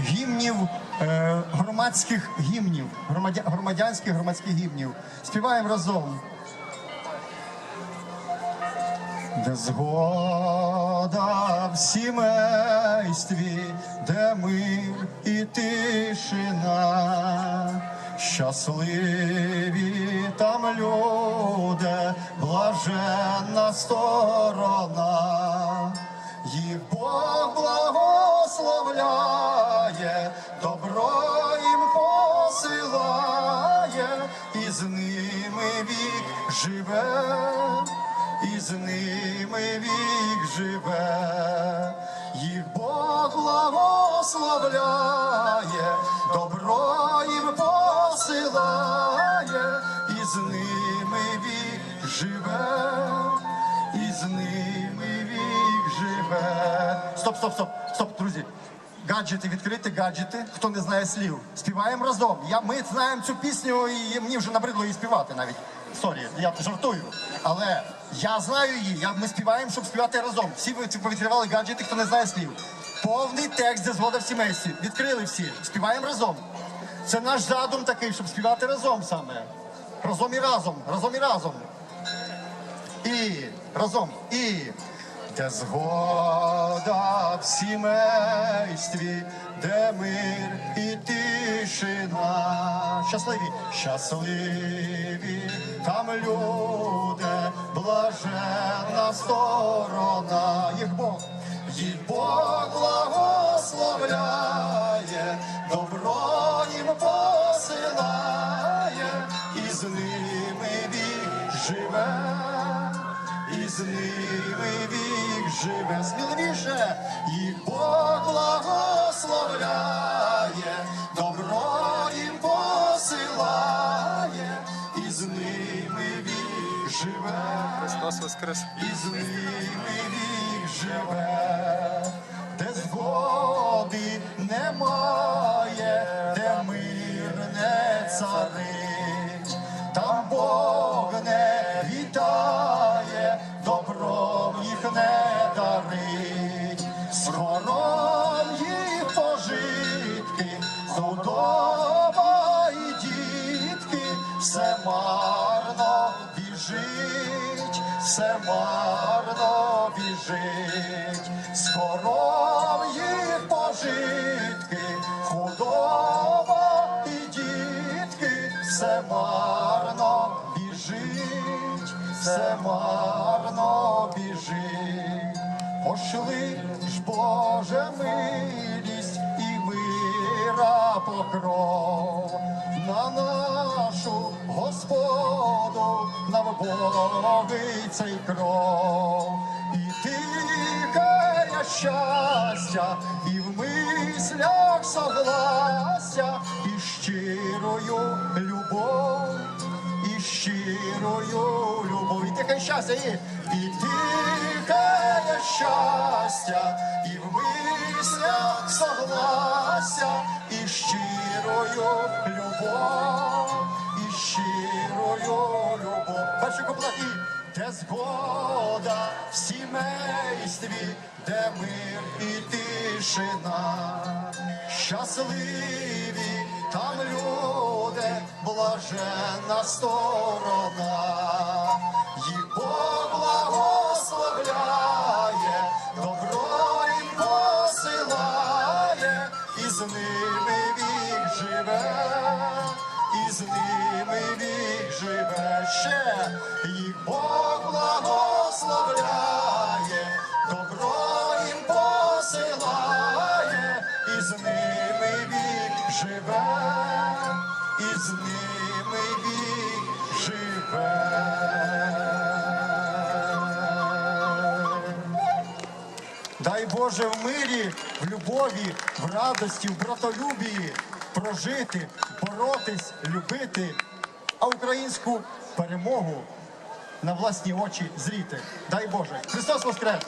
гімнів, е, громадських гімнів, громадянських громадських гімнів. Співаємо разом. Де згода в сімействі, де мир і тишина, щасливі там люди, блаженна сторона, їх Бог благословляє, вік живе і з ними вік живе, їх Бог благословляє, добро їм посилає, і з ними вік живе, і з ними вік живе. Стоп, стоп, стоп, стоп, друзі. Гаджети відкрити, гаджети, хто не знає слів. Співаємо разом. Я, ми знаємо цю пісню, і мені вже набридло її співати навіть. Сорі, я жартую. Але я знаю її. Ми співаємо, щоб співати разом. Всі ви повідкривали гаджети, хто не знає слів. Повний текст де згода в сімействі. Відкрили всі. Співаємо разом. Це наш задум такий, щоб співати разом саме. Разом і разом, разом і разом. І разом, і де згода в сімействі, де мир і тишина. Щасливі, щасливі. Там люди, блаженна сторона. Їх Бог, їх Бог благословляє, добро їм посилає, і з ними вік живе. І з ними вік живе. Сміливіше, їх Бог живе, Христос Воскрес! і з ними вік живе, де згоди немає, де мир не царить, там Бог не вітає, добром їх не дарить, скором їх пожитки, худоба і дітки, все марно біжить, все марно біжить, скором їх пожитки, худоба і дітки, все марно біжить, все марно біжить. Пошли ж Боже милість і мира покров На цей кров. І тихає щастя, і в мислях согласся, і щирою любов і щирою любов. І тихе щастя, і, і тихе щастя, і в мислях согласся, і щирою любов, Куплет і де згода в сімействі, де мир і тишина, щасливі там люди, блаженна сторона, з ними вік живе, і з ними вік живе. Дай Боже в мирі, в любові, в радості, в братолюбії прожити, боротись, любити, а українську перемогу на власні очі зріти. Дай Боже. Христос Воскрес!